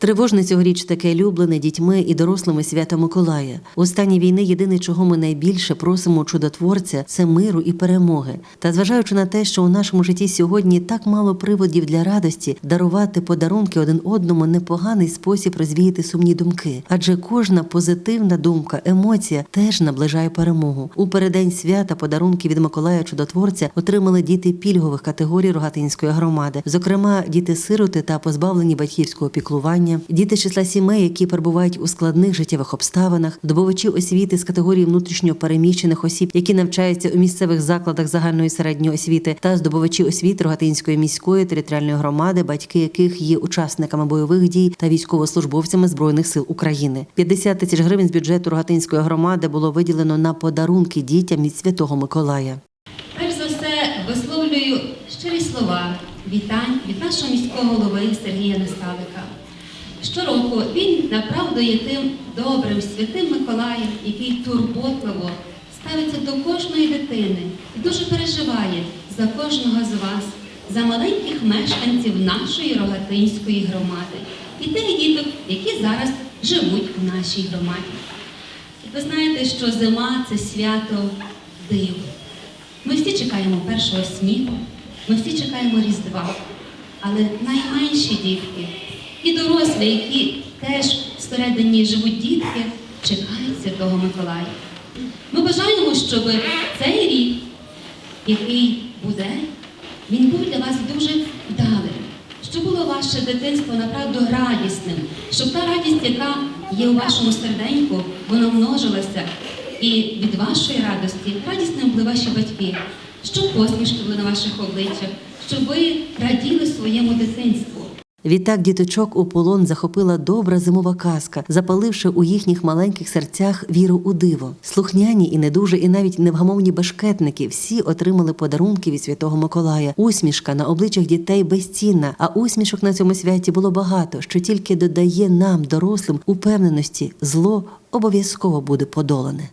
Тривожне цьогоріч таке улюблене дітьми і дорослими свято Миколая. У стані війни єдине, чого ми найбільше просимо чудотворця, це миру і перемоги. Та зважаючи на те, що у нашому житті сьогодні так мало приводів для радості, дарувати подарунки один одному непоганий спосіб розвіяти сумні думки. Адже кожна позитивна думка, емоція теж наближає перемогу. У переддень свята подарунки від Миколая Чудотворця отримали діти пільгових категорій Рогатинської громади, зокрема діти-сироти та позбавлені батьківського піклування, діти з числа сімей, які перебувають у складних життєвих обставинах, добувачі освіти з категорії внутрішньо переміщених осіб, які навчаються у місцевих закладах загальної середньої освіти, та здобувачі освіти Рогатинської міської територіальної громади, батьки яких є учасниками бойових дій та військовослужбовцями збройних сил України. 50 тисяч гривень з бюджету Рогатинської громади було виділено на подарунки дітям від Святого Миколая. Перш за все висловлюю щирі слова вітань від нашого міського голови Сергія Несталика. Щороку він направду є тим добрим святим Миколаєм, який турботливо ставиться до кожної дитини і дуже переживає за кожного з вас, за маленьких мешканців нашої Рогатинської громади і тих діток, які зараз живуть у нашій громаді. Ви знаєте, що зима це свято див. Ми всі чекаємо першого снігу, ми всі чекаємо Різдва. Але найменші дітки і дорослі, які теж всередині живуть дітки, чекають Святого Миколая. Ми бажаємо, щоб цей рік, який буде, він був для вас дуже вдалим, щоб було ваше дитинство направду радісним, щоб та радість, яка є у вашому серденьку, вона множилася. І від вашої радості радісним були ваші батьки, щоб посмішки були на ваших обличчях, щоб ви раділи своєму дитинству. Відтак діточок у полон захопила добра зимова казка, запаливши у їхніх маленьких серцях віру у диво. Слухняні і недуже, і навіть невгамовні башкетники всі отримали подарунки від Святого Миколая. Усмішка на обличчях дітей безцінна, а усмішок на цьому святі було багато, що тільки додає нам, дорослим, упевненості, зло обов'язково буде подолане.